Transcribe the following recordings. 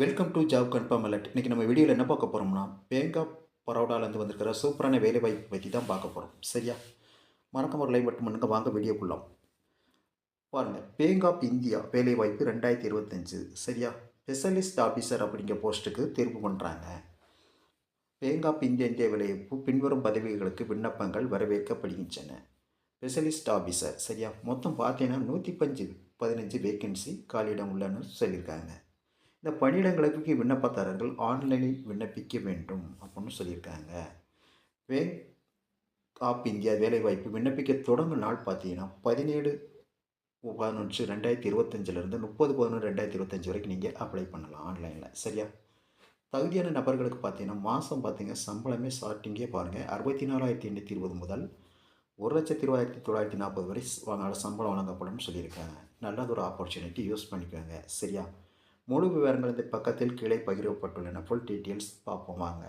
Welcome to job confirm alert இன்றைக்கி நம்ம வீடியோவில் என்ன பார்க்க போகிறோம்னா பேங்க் ஆஃப் பரோடாலேருந்து வந்திருக்கிற சூப்பரான வேலை வாய்ப்பு பற்றி தான் பார்க்க போகிறோம் சரியா? மறக்காம ஒரு லைவ் மட்டும் பண்ணுங்க. வாங்க வீடியோக்குள்ளோம் பாருங்கள் பேங்க் ஆஃப் இந்தியா வேலை வாய்ப்பு ரெண்டாயிரத்தி இருபத்தஞ்சு. சரியா? ஸ்பெஷலிஸ்ட் ஆஃபீஸர் அப்படிங்கிற போஸ்ட்டுக்கு தேர்வு பண்ணுறாங்க பேங்க் ஆஃப் இந்தியா இந்திய வேலைவாய்ப்பு பின்வரும் பதவிகளுக்கு விண்ணப்பங்கள் வரவேற்கப்படுகின்றன. ஸ்பெஷலிஸ்ட் ஆஃபீஸர் சரியா? மொத்தம் பார்த்தீங்கன்னா நூற்றி பஞ்சு பதினஞ்சு வேக்கன்சி காலியிடம் உள்ளன்னு சொல்லியிருக்காங்க. இந்த பணியிடங்களுக்கு விண்ணப்பதாரர்கள் ஆன்லைனில் விண்ணப்பிக்க வேண்டும் அப்படின்னு சொல்லியிருக்காங்க. பேங்க் ஆஃப் இந்தியா வேலைவாய்ப்பு விண்ணப்பிக்க தொடங்கும் நாள் பார்த்தீங்கன்னா பதினேழு பதினொன்று ரெண்டாயிரத்தி இருபத்தஞ்சிலேருந்து முப்பது பதினொன்று ரெண்டாயிரத்தி இருபத்தஞ்சி வரைக்கும் நீங்கள் அப்ளை பண்ணலாம் ஆன்லைனில் சரியா? தகுதியான நபர்களுக்கு பார்த்தீங்கன்னா மாதம் பார்த்தீங்க சம்பளமே ஸ்டார்டிங்கே பாருங்கள் அறுபத்தி நாலாயிரத்தி எண்ணூற்றி இருபது முதல் ஒரு லட்சத்தி இருபதாயிரத்தி தொள்ளாயிரத்தி நாற்பது வரை வாங்க சம்பளம் வழங்கப்படும் சொல்லியிருக்காங்க. நல்லது ஒரு ஆப்பர்ச்சுனிட்டி யூஸ் பண்ணிக்கோங்க. சரியா? முழு விவரங்கள் இந்த பக்கத்தில் கீழே பகிரப்பட்டுள்ளன. ஃபுல் டீட்டெயில்ஸ் பார்ப்போம் வாங்க.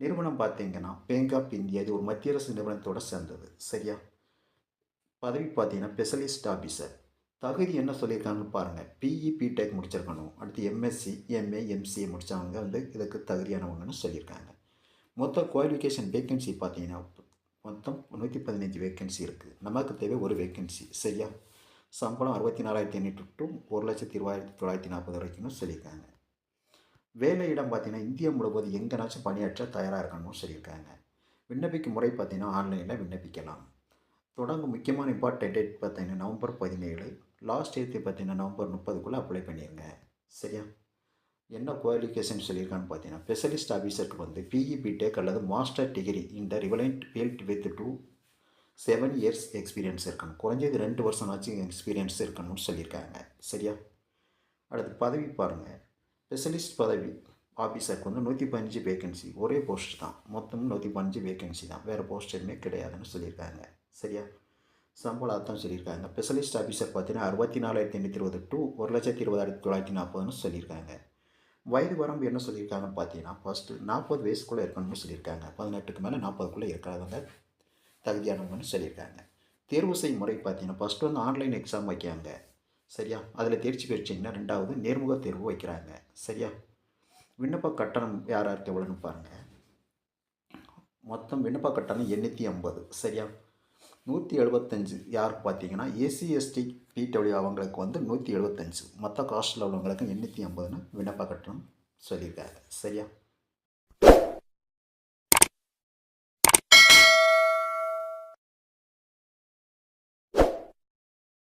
நிறுவனம் பார்த்தீங்கன்னா பேங்க் ஆஃப் இந்தியா இது ஒரு மத்திய அரசு நிறுவனத்தோட சேர்ந்தது. சரியா? பதவி பார்த்தீங்கன்னா ஸ்பெஷலிஸ்ட் ஆஃபீஸர் தகுதி என்ன சொல்லியிருக்காங்கன்னு பாருங்கள் பிஇ பிடெக் முடிச்சிருக்கணும். அடுத்து எம்எஸ்சி எம்ஏ எம்சிஏ முடித்தவங்க வந்து இதுக்கு தகுதியானவங்கன்னு சொல்லியிருக்காங்க. மொத்த குவாலிஃபிகேஷன் வேக்கன்சி பார்த்தீங்கன்னா மொத்தம் நூற்றி பதினஞ்சு வேக்கன்சி இருக்குது நமக்கு தேவை ஒரு வேக்கன்சி சரியா? சம்பளம் அறுபத்தி நாலாயிரத்தி எண்ணூற்றி டு ஒரு லட்சத்தி இருபாயிரத்தி தொள்ளாயிரத்தி நாற்பது வரைக்கும் சொல்லியிருக்காங்க. வேலை இடம் பார்த்தீங்கன்னா இந்தியா முழுவதும் எங்கேனாச்சும் பணியாற்ற தயாராக இருக்கணும்னு சொல்லியிருக்காங்க. விண்ணப்பிக்கும் முறை பார்த்தீங்கன்னா ஆன்லைனில் விண்ணப்பிக்கலாம். தொடங்கும் முக்கியமான இம்பார்ட்டன்ட் டேட் பார்த்தீங்கன்னா நவம்பர் பதினேழு லாஸ்ட் டேட் பார்த்தீங்கன்னா நவம்பர் முப்பதுக்குள்ளே அப்ளை பண்ணிடுங்க சரியா? என்ன குவாலிஃபிகேஷன் சொல்லியிருக்கான்னு பார்த்தீங்கன்னா ஸ்பெஷலிஸ்ட் ஆஃபீஸருக்கு வந்து பிஇபி டெக் அல்லது மாஸ்டர் டிகிரி இந்த relevant field with two seven years experience இருக்கணும். குறைஞ்சது ரெண்டு வருஷம் ஆச்சு எக்ஸ்பீரியன்ஸ் இருக்கணும்னு சொல்லியிருக்காங்க. சரியா? அடுத்து பதவி பாருங்கள் ஸ்பெஷலிஸ்ட் பதவி ஆஃபீஸருக்கு வந்து நூற்றி பதினஞ்சு வேகன்சி ஒரே போஸ்ட் தான். மொத்தம் நூற்றி பதினஞ்சு வேகன்சி தான். வேறு போஸ்ட் எதுவுமே கிடையாதுன்னு சொல்லியிருக்காங்க. சரியா? சம்பளம் தான் சொல்லியிருக்காங்க. ஸ்பெஷலிஸ்ட் ஆஃபீஸர் பார்த்தீங்கன்னா அறுபத்தி நாலாயிரத்தி எண்ணூற்றி இருபது டூ ஒரு லட்சத்தி இருபதாயிரத்தி தொள்ளாயிரத்தி நாற்பதுன்னு சொல்லியிருக்காங்க. வயது வரம்பு என்ன சொல்லியிருக்காங்கன்னு பார்த்தீங்கன்னா ஃபஸ்ட்டு நாற்பது வயசுக்குள்ளே இருக்கணும்னு சொல்லியிருக்காங்க. பதினெட்டுக்கு மேலே நாற்பதுக்குள்ளே இருக்கிறவங்க தகுதியானவங்கன்னு சொல்லியிருக்காங்க. தேர்வு செய்யும் முறை பார்த்தீங்கன்னா ஃபஸ்ட்டு வந்து ஆன்லைன் எக்ஸாம் வைக்கிறாங்க. சரியா? அதில் தேர்ச்சி பெற்றிங்கன்னா ரெண்டாவது நேர்முக தேர்வு வைக்கிறாங்க. சரியா? விண்ணப்ப கட்டணம் யார் யாருக்கு எவ்வளோன்னு பாருங்கள் மொத்தம் விண்ணப்ப கட்டணம் எண்ணூற்றி ஐம்பது. சரியா? நூற்றி எழுபத்தஞ்சு யாருக்கு பார்த்தீங்கன்னா ஏசி எஸ்டி பிடபிள்யூ அவங்களுக்கு வந்து நூற்றி எழுபத்தஞ்சு மொத்த காஸ்ட்டில் உள்ளவங்களுக்கு எண்ணூற்றி ஐம்பதுன்னு விண்ணப்ப கட்டணம் சொல்லியிருக்காங்க. சரியா?